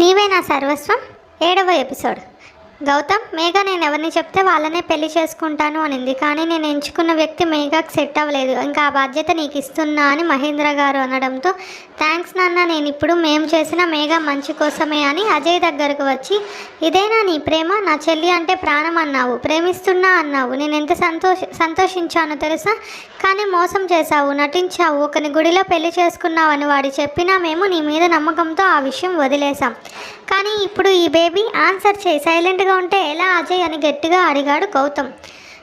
నీవే నా సర్వస్వం? ఏడవ ఎపిసోడ్. గౌతమ్ మేఘా నేను ఎవరిని చెప్తే వాళ్ళనే పెళ్ళి చేసుకుంటాను అనింది. కానీ నేను ఎంచుకున్న వ్యక్తి మేఘాకి సెట్ అవ్వలేదు. ఇంకా ఆ బాధ్యత నీకు ఇస్తున్నా అని మహేంద్ర గారు అనడంతో థ్యాంక్స్ నాన్న నేను ఇప్పుడు మేము చేసిన మేఘా మంచి కోసమే అని అజయ్ దగ్గరకు వచ్చి ఇదేనా నీ ప్రేమ? నా చెల్లి అంటే ప్రాణం అన్నావు. ప్రేమిస్తున్నా అన్నావు. నేను ఎంత సంతోష సంతోషించానో తెలుసా? కానీ మోసం చేశావు నటించావు. ఒకని గుడిలో పెళ్ళి చేసుకున్నావని వాడు చెప్పినా మేము నీ మీద నమ్మకంతో ఆ విషయం వదిలేశాం. కానీ ఇప్పుడు ఈ బేబీ ఆన్సర్ చేయి. సైలెంట్గా ఉంటే ఎలా అజయ్ అని గట్టిగా అడిగాడు గౌతమ్.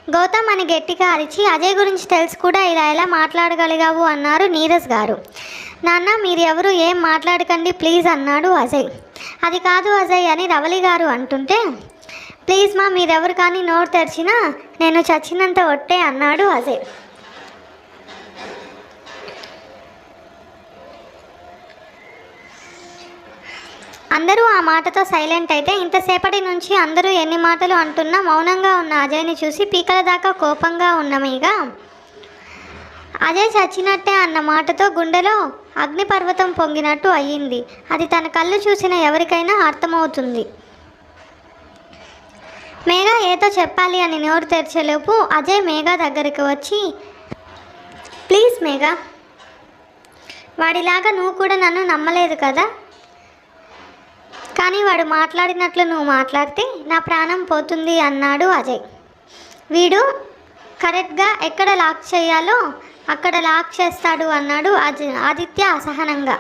గౌతమ్ అని గట్టిగా అరిచి అజయ్ గురించి తెలుసు కూడా ఇలా ఎలా మాట్లాడగలిగావు? అన్నారు నీరజ్ గారు. నాన్న మీరెవరు ఏం మాట్లాడకండి ప్లీజ్ అన్నాడు అజయ్. అది కాదు అజయ్ అని రవలి గారు అంటుంటే ప్లీజ్ మా మీరెవరు కానీ నోరు తెరిచినా నేను చచ్చినంత ఒట్టే అన్నాడు అజయ్. అందరూ ఆ మాటతో సైలెంట్ అయితే ఇంతసేపటి నుంచి అందరూ ఎన్ని మాటలు అంటున్నా మౌనంగా ఉన్న అజయ్ని చూసి పీకల దాకా కోపంగా ఉన్నమీగా. అజయ్ చచ్చినట్టే అన్న మాటతో గుండెలో అగ్నిపర్వతం పొంగినట్టు అయ్యింది. అది తన కళ్ళు చూసిన ఎవరికైనా అర్థమవుతుంది. మేఘా ఏదో చెప్పాలి అని నోరు తెరిచేలోపు అజయ్ మేఘా దగ్గరికి వచ్చి ప్లీజ్ మేఘా వాడిలాగా నువ్వు కూడా నన్ను నమ్మలేదు కదా? కానీ వాడు మాట్లాడినట్లు నువ్వు మాట్లాడితే నా ప్రాణం పోతుంది అన్నాడు అజయ్. వీడు కరెక్ట్గా ఎక్కడ లాక్ చేయాలో అక్కడ లాక్ చేస్తాడు అన్నాడు అజ ఆదిత్య అసహనంగా.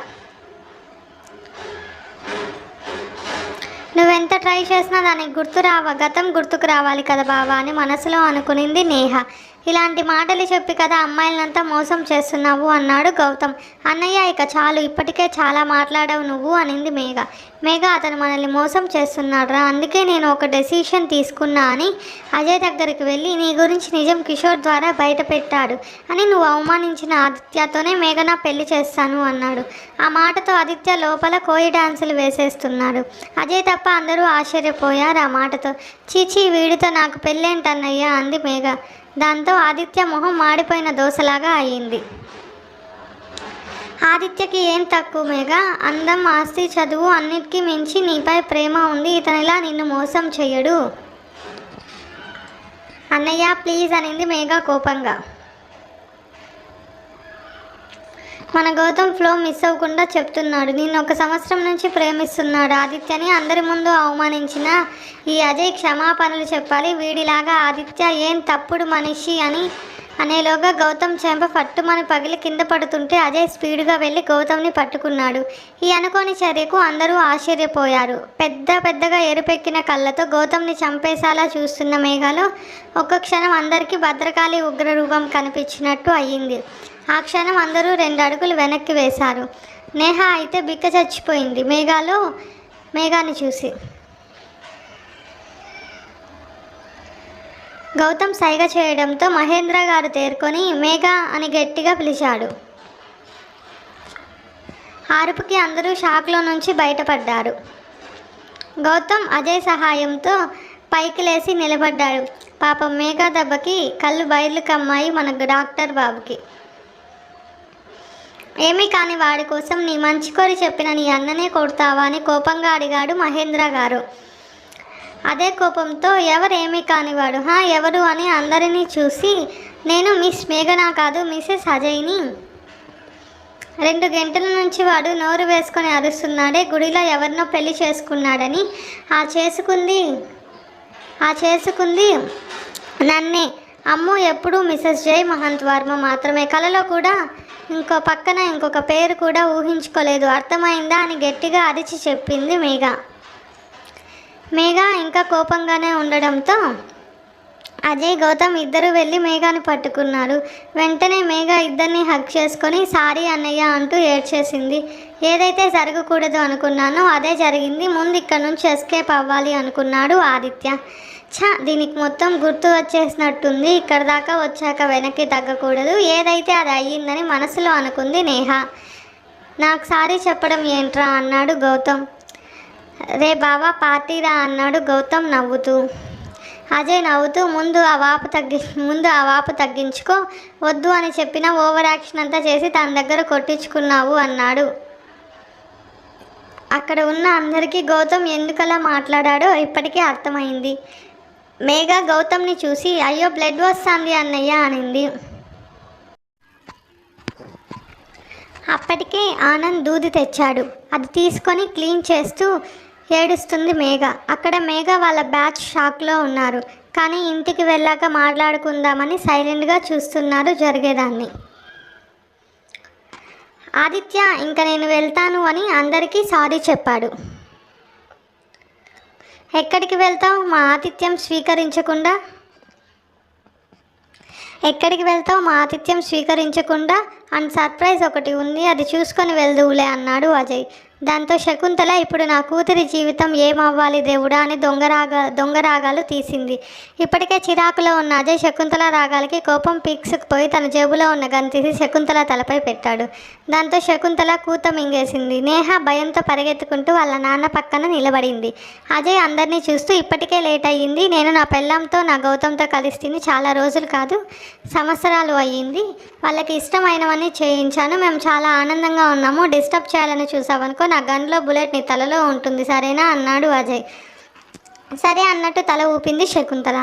ఎంత ట్రై చేసినా దానికి గుర్తు రావ గతం గుర్తుకు రావాలి కదా బావా అని మనసులో అనుకునింది నేహ. ఇలాంటి మాటలు చెప్పి కదా అమ్మాయిలంతా మోసం చేస్తున్నావు అన్నాడు గౌతమ్. అన్నయ్య ఇక చాలు ఇప్పటికే చాలా మాట్లాడావు నువ్వు అనింది మేఘ. మేఘ అతను మనల్ని మోసం చేస్తున్నాడురా అందుకే నేను ఒక డెసిషన్ తీసుకున్నా అని అజయ్ దగ్గరికి వెళ్ళి నీ గురించి నిజం కిషోర్ ద్వారా బయట పెట్టాడు అని నువ్వు అవమానించిన ఆదిత్యతోనే మేఘ నా పెళ్ళి చేస్తాను అన్నాడు. ఆ మాటతో ఆదిత్య లోపల కోయి డాన్సులు వేసేస్తున్నాడు. అజయ్ తప్ప అందరూ ఆశ్చర్యపోయారు ఆ మాటతో. చీచీ వీడితో నాకు పెళ్ళేంటన్నయ్యా? అంది మేఘ. దాంతో ఆదిత్య మొహం మాడిపోయిన దోశలాగా అయ్యింది ఆదిత్యకి ఏం తక్కువ మేఘ? అందం ఆస్తి చదువు అన్నిటికీ మించి నీపై ప్రేమ ఉంది. ఇతనిలా నిన్ను మోసం చెయ్యడు? అన్నయ్య ప్లీజ్ అనింది మేఘ కోపంగా. మన గౌతమ్ ఫ్లో మిస్ అవ్వకుండా చెప్తున్నాడు. నేను ఒక సంవత్సరం నుంచి ప్రేమిస్తున్నాడు. ఆదిత్యని అందరి ముందు అవమానించిన ఈ అజయ్ క్షమాపణలు చెప్పాలి. వీడిలాగా ఆదిత్య ఏం తప్పుడు మనిషి అని అనేలోగా గౌతమ్ చెంప పట్టుమని పగిలి కింద పడుతుంటే అజయ్ స్పీడ్గా వెళ్ళి గౌతమ్ని పట్టుకున్నాడు. ఈ అనుకోని చర్యకు అందరూ ఆశ్చర్యపోయారు. పెద్ద పెద్దగా ఎరుపెక్కిన కళ్ళతో గౌతమ్ని చంపేసేలా చూస్తున్న మేఘాలో ఒక్క క్షణం అందరికీ భద్రకాళి ఉగ్రరూపం కనిపించినట్టు అయ్యింది. ఆ క్షణం అందరూ రెండు అడుగులు వెనక్కి వేశారు. నేహ అయితే బిక్క చచ్చిపోయింది. మేఘాలో మేఘాన్ని చూసి గౌతమ్ సైగ చేయడంతో మహేంద్ర గారు తేరుకొని మేఘ అని గట్టిగా పిలిచాడు. ఆరుపుకి అందరూ షాక్లో నుంచి బయటపడ్డారు. గౌతమ్ అజయ్ సహాయంతో పైకి లేచి నిలబడ్డాడు. పాపం మేఘా దెబ్బకి కళ్ళు బయలు కమ్మాయి మన డాక్టర్ బాబుకి. ఏమీ కాని వాడి కోసం నీ మంచి కోరి చెప్పిన నీ అన్ననే కొడతావా అని కోపంగా అడిగాడు మహేంద్ర గారు. అదే కోపంతో ఎవరేమీ కానివాడు హా ఎవరు అని అందరినీ చూసి నేను మిస్ మేఘనా కాదు మిసెస్ అజయ్ని. రెండు గంటల నుంచి వాడు నోరు వేసుకొని అరుస్తున్నాడే గుడిలో ఎవరినో పెళ్ళి చేసుకున్నాడని. ఆ చేసుకుంది ఆ చేసుకుంది నన్నే. అమ్ము ఎప్పుడూ మిసెస్ జై మహంత్ వర్మ మాత్రమే. కలలో కూడా ఇంకో పక్కన ఇంకొక పేరు కూడా ఊహించుకోలేదు. అర్థమైందా అని గట్టిగా అరిచి చెప్పింది మేఘ. మేఘ ఇంకా కోపంగానే ఉండడంతో అజయ్ గౌతమ్ ఇద్దరు వెళ్ళి మేఘాని పట్టుకున్నారు. వెంటనే మేఘ ఇద్దరిని హక్ చేసుకొని సారీ అన్నయ్య అంటూ ఏడ్చేసింది. ఏదైతే జరగకూడదు అనుకున్నానో అదే జరిగింది. ముందు ఇక్కడ నుంచి ఎస్కేప్ అవ్వాలి అనుకున్నాడు ఆదిత్య. ఛా దీనికి మొత్తం గుర్తు వచ్చేసినట్టుంది. ఇక్కడ దాకా వచ్చాక వెనక్కి తగ్గకూడదు. ఏదైతే అది అయ్యిందని మనసులో అనుకుంది నేహ. నాకు సారీ చెప్పడం ఏంట్రా అన్నాడు గౌతమ్. రే బావా పార్టీరా అన్నాడు గౌతమ్ నవ్వుతూ. అజయ్ నవ్వుతూ ముందు ఆ వాపు తగ్గి ముందు ఆ వాపు తగ్గించుకో వద్దు అని చెప్పిన ఓవర్ యాక్షన్ అంతా చేసి తన దగ్గర కొట్టించుకున్నావు అన్నాడు. అక్కడ ఉన్న అందరికీ గౌతమ్ ఎందుకలా మాట్లాడాడో ఇప్పటికీ అర్థమైంది. మేఘా గౌతమ్ని చూసి అయ్యో బ్లడ్ వస్తుంది అన్నయ్య అనింది. అప్పటికే ఆనంద్ దూది తెచ్చాడు. అది తీసుకొని క్లీన్ చేస్తూ ఏడుస్తుంది మేఘ. అక్కడ మేఘ వాళ్ళ బ్యాచ్ షాక్లో ఉన్నారు. కానీ ఇంటికి వెళ్ళాక మాట్లాడుకుందామని సైలెంట్గా చూస్తున్నారు జరిగేదాన్ని. ఆదిత్య ఇంకా నేను వెళ్తాను అని అందరికీ సారీ చెప్పాడు. ఎక్కడికి వెళ్తావు? మా ఆతిథ్యం స్వీకరించకుండా. ఎక్కడికి వెళ్తావు? మా ఆతిథ్యం స్వీకరించకుండా. అండ్ సర్ప్రైజ్ ఒకటి ఉంది అది చూసుకొని వెళ్దువులే అన్నాడు అజయ్. దాంతో శకుంతల ఇప్పుడు నా కూతురి జీవితం ఏమవ్వాలి దేవుడా? అని దొంగ రాగా దొంగ రాగాలు తీసింది. ఇప్పటికే చిరాకులో ఉన్న అజయ్ శకుంతల రాగాలకి కోపం పీక్సుకుపోయి తన జేబులో ఉన్న గన్ తీసి శకుంతల తలపై పెట్టాడు. దాంతో శకుంతల కూత మింగేసింది. నేహ భయంతో పరిగెత్తుకుంటూ వాళ్ళ నాన్న పక్కన నిలబడింది. అజయ్ అందరినీ చూస్తూ ఇప్పటికే లేట్ అయ్యింది. నేను నా పెళ్ళంతో నా గౌతంతో కలిసి తిని చాలా రోజులు కాదు సంవత్సరాలు అయ్యింది. వాళ్ళకి ఇష్టమైనవన్నీ చేయించాను. మేము చాలా ఆనందంగా ఉన్నాము. డిస్టర్బ్ చేయాలని చూసావనుకో నా గన్లో బుల్లెట్ నీ తలలో ఉంటుంది సరేనా? అన్నాడు అజయ్. సరే అన్నట్టు తల ఊపింది శకుంతల.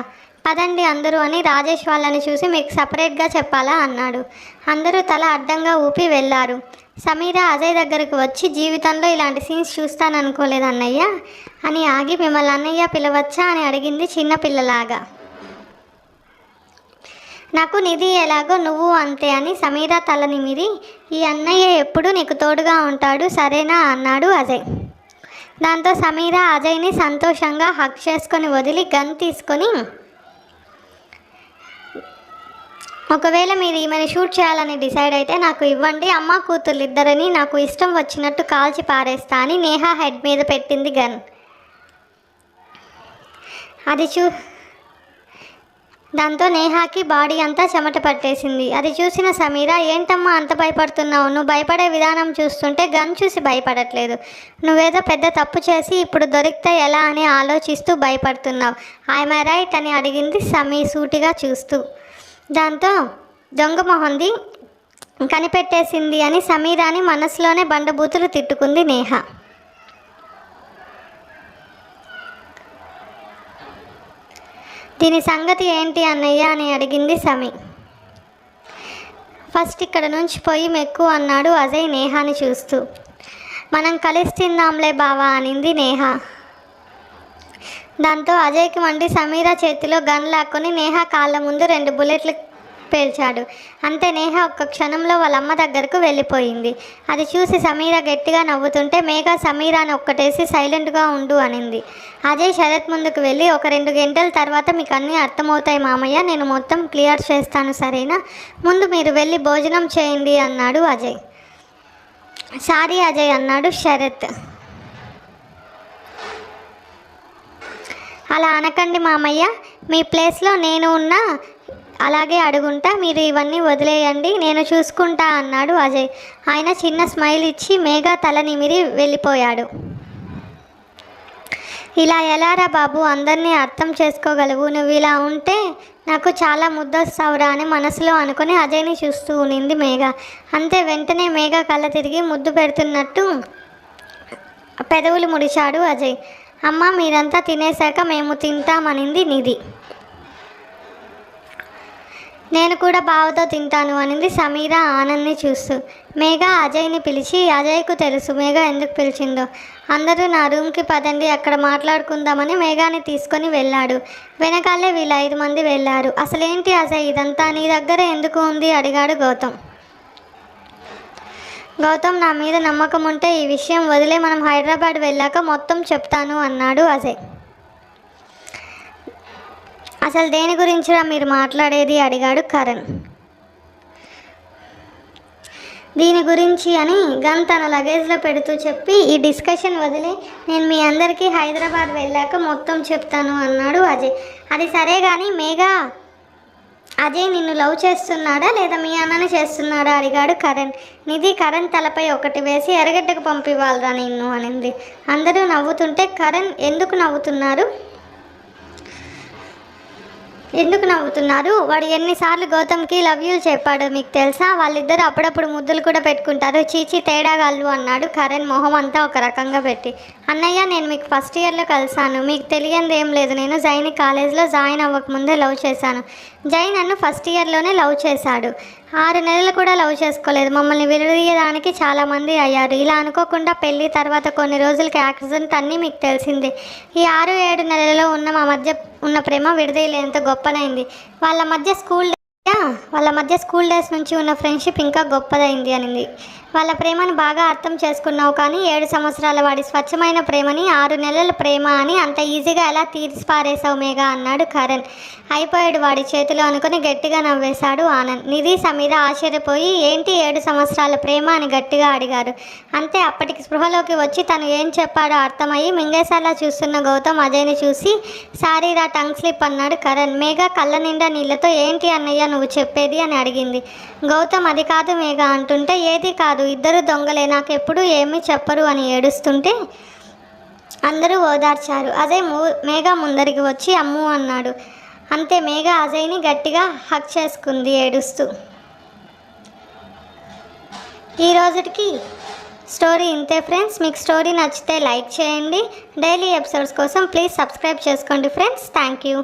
పదండి అందరూ అని రాజేష్ వాళ్ళని చూసి మీకు సపరేట్గా చెప్పాలా? అన్నాడు. అందరూ తల అడ్డంగా ఊపి వెళ్ళారు సమీర అజయ్ దగ్గరకు వచ్చి జీవితంలో ఇలాంటి సీన్స్ చూస్తాననుకోలేదు అన్నయ్య అని ఆగి మిమ్మల్ని అన్నయ్య పిలవచ్చా? అని అడిగింది చిన్నపిల్లలాగా నాకు నిధి ఎలాగో నువ్వు అంతే అని సమీర తల నిమిరి ఈ అన్నయ్య ఎప్పుడు నీకు తోడుగా ఉంటాడు? సరేనా? అన్నాడు అజయ్. దాంతో సమీర అజయ్ని సంతోషంగా హక్ చేసుకొని వదిలి గన్ తీసుకొని ఒకవేళ మీరు ఈమెను షూట్ చేయాలని డిసైడ్ అయితే నాకు ఇవ్వండి. అమ్మ కూతురు ఇద్దరని నాకు ఇష్టం వచ్చినట్టు కాల్చి పారేస్తా అని నేహా హెడ్ మీద పెట్టింది గన్. అది చూ దాంతో నేహాకి బాడీ అంతా చెమట పట్టేసింది. అది చూసిన సమీర ఏంటమ్మా అంత భయపడుతున్నావు? నువ్వు భయపడే విధానం చూస్తుంటే గన్ చూసి భయపడట్లేదు. నువ్వేదో పెద్ద తప్పు చేసి ఇప్పుడు దొరికితే ఎలా అని ఆలోచిస్తూ భయపడుతున్నావు? ఐఎమ్ రైట్ అని అడిగింది సమీ సూటిగా చూస్తూ. దాంతో దొంగ మొహంది కనిపెట్టేసింది అని సమీరాని మనసులోనే బండబూతులు తిట్టుకుంది నేహ. దీని సంగతి ఏంటి అన్నయ్య అని అడిగింది సమీ. ఫస్ట్ ఇక్కడ నుంచి పోయి మెక్కు అన్నాడు అజయ్ నేహాని చూస్తూ. మనం కలిసి తిందాంలే బావా అనింది నేహ. దాంతో అజయ్కి వండి సమీర చేతిలో గన్ లాక్కొని నేహ కాళ్ళ ముందు రెండు బుల్లెట్లు పేల్చాడు. అంతే నేహ ఒక్క క్షణంలో వాళ్ళ అమ్మ దగ్గరకు వెళ్ళిపోయింది. అది చూసి సమీర గట్టిగా నవ్వుతుంటే మేఘ సమీరాని ఒక్కటేసి సైలెంట్గా ఉండు అనింది. అజయ్ శరత్ ముందుకు వెళ్ళి ఒక రెండు గంటల తర్వాత మీకు అన్నీ అర్థమవుతాయి మామయ్య నేను మొత్తం క్లియర్ చేస్తాను సరేనా? ముందు మీరు వెళ్ళి భోజనం చేయండి అన్నాడు అజయ్. సారీ అజయ్ అన్నాడు శరత్. అలా అనకండి మామయ్య మీ ప్లేస్లో నేను ఉన్నా అలాగే అడుగుంటా మీరు ఇవన్నీ వదిలేయండి నేను చూసుకుంటా అన్నాడు అజయ్. ఆయన చిన్న స్మైల్ ఇచ్చి మేఘా తల నిమిరి వెళ్ళిపోయాడు. ఇలా ఎలారా బాబు అందరినీ అర్థం చేసుకోగలవు. నువ్వు ఇలా ఉంటే నాకు చాలా ముద్దొస్తావురా అని మనసులో అనుకుని అజయ్ని చూస్తూ ఉనింది మేఘ. అంతే వెంటనే మేఘ కళ్ళ తిరిగి ముద్దు పెడుతున్నట్టు పెదవులు ముడిచాడు అజయ్. అమ్మ మీరంతా తినేశాక మేము తింటామనింది నిధి. నేను కూడా బావతో తింటాను అనింది సమీర ఆనంద్ని చూస్తూ. మేఘ అజయ్ని పిలిచి అజయ్కు తెలుసు మేఘ ఎందుకు పిలిచిందో. అందరూ నా రూమ్కి పదండి అక్కడ మాట్లాడుకుందామని మేఘాని తీసుకొని వెళ్ళాడు. వెనకాలే వీళ్ళు ఐదు మంది వెళ్ళారు. అసలేంటి అజయ్? ఇదంతా నీ దగ్గర ఎందుకు ఉంది? అడిగాడు గౌతమ్. గౌతమ్ నా మీద నమ్మకం ఉంటే ఈ విషయం వదిలే మనం హైదరాబాద్ వెళ్ళాక మొత్తం చెప్తాను అన్నాడు అజయ్. అసలు దేని గురించిరా మీరు మాట్లాడేది? అడిగాడు కరణ్. దీని గురించి అని గన్ తన లగేజ్లో పెడుతూ చెప్పి ఈ డిస్కషన్ వదిలి నేను మీ అందరికీ హైదరాబాద్ వెళ్ళాక మొత్తం చెప్తాను అన్నాడు అజయ్. అది సరే కానీ మేఘా అజయ్ నిన్ను లవ్ చేస్తున్నాడా లేదా మీ అన్నని చేస్తున్నాడా? అడిగాడు కరణ్. నిధి కరణ్ తలపై ఒకటి వేసి ఎరగడ్డకు పంపివ్వాలరా నిన్ను అనింది. అందరూ నవ్వుతుంటే కరణ్ ఎందుకు నవ్వుతున్నారు? ఎందుకు నవ్వుతున్నారు? వాడు ఎన్నిసార్లు గౌతమ్కి లవ్ యూ చెప్పాడు మీకు తెలుసా? వాళ్ళిద్దరు అప్పుడప్పుడు ముద్దులు కూడా పెట్టుకుంటారు. చీచి తేడాగాళ్ళు అన్నాడు కరణ్ మొహం అంతా ఒక రకంగా పెట్టి. అన్నయ్య నేను మీకు ఫస్ట్ ఇయర్లో కలిసాను మీకు తెలియంది ఏం లేదు. నేను జైని కాలేజ్లో జాయిన్ అవ్వకముందే లవ్ చేశాను. జైన్ నన్ను ఫస్ట్ ఇయర్లోనే లవ్ చేశాడు. ఆరు నెలలు కూడా లవ్ చేసుకోలేదు. మమ్మల్ని విడదీయడానికి చాలామంది అయ్యారు. ఇలా అనుకోకుండా పెళ్ళి తర్వాత కొన్ని రోజులకి యాక్సిడెంట్ అన్నీ మీకు తెలిసిందే. ఈ ఆరు ఏడు నెలలలో ఉన్న మా మధ్య ఉన్న ప్రేమ విడదీయలేంత గొప్పనైంది. వాళ్ళ మధ్య స్కూల్ వాళ్ళ మధ్య స్కూల్ డేస్ నుంచి ఉన్న ఫ్రెండ్షిప్ ఇంకా గొప్పదైంది అనింది. వాళ్ళ ప్రేమను బాగా అర్థం చేసుకున్నావు కానీ ఏడు సంవత్సరాల వాడి స్వచ్ఛమైన ప్రేమని ఆరు నెలల ప్రేమ అని అంత ఈజీగా ఎలా తీర్చిపారేశావు మేఘా అన్నాడు కరణ్. అయిపోయాడు వాడి చేతిలో అనుకుని గట్టిగా నవ్వేశాడు ఆనంద్. నిధి సమీర ఆశ్చర్యపోయి ఏంటి ఏడు సంవత్సరాల ప్రేమ? అని గట్టిగా అడిగారు. అంతే అప్పటికి స్పృహలోకి వచ్చి తను ఏం చెప్పాడో అర్థమయ్యి మింగేసేలా చూస్తున్న గౌతమ్ అజయ్ని చూసి సారీరా టంగ్ స్లిప్ అన్నాడు కరణ్. మేఘ కళ్ళ నిండా నీళ్ళతో ఏంటి అన్నయ్య నువ్వు చెప్పేది అని అడిగింది. గౌతమ్ అది కాదు మేఘ అంటుంటే ఏది కాదు ఇద్దరు దొంగలే నాకు ఎప్పుడు ఏమీ చెప్పరు అని ఏడుస్తుంటే అందరూ ఓదార్చారు. అజయ్ మూ మేఘ ముందరికి వచ్చి అమ్ము అన్నాడు. అంతే మేఘ అజయ్ని గట్టిగా హక్ చేసుకుంది ఏడుస్తూ. ఈ రోజుకి స్టోరీ ఇంతే ఫ్రెండ్స్. మీకు స్టోరీ నచ్చితే లైక్ చేయండి. డైలీ ఎపిసోడ్స్ కోసం ప్లీజ్ సబ్స్క్రైబ్ చేసుకోండి ఫ్రెండ్స్. Thank you.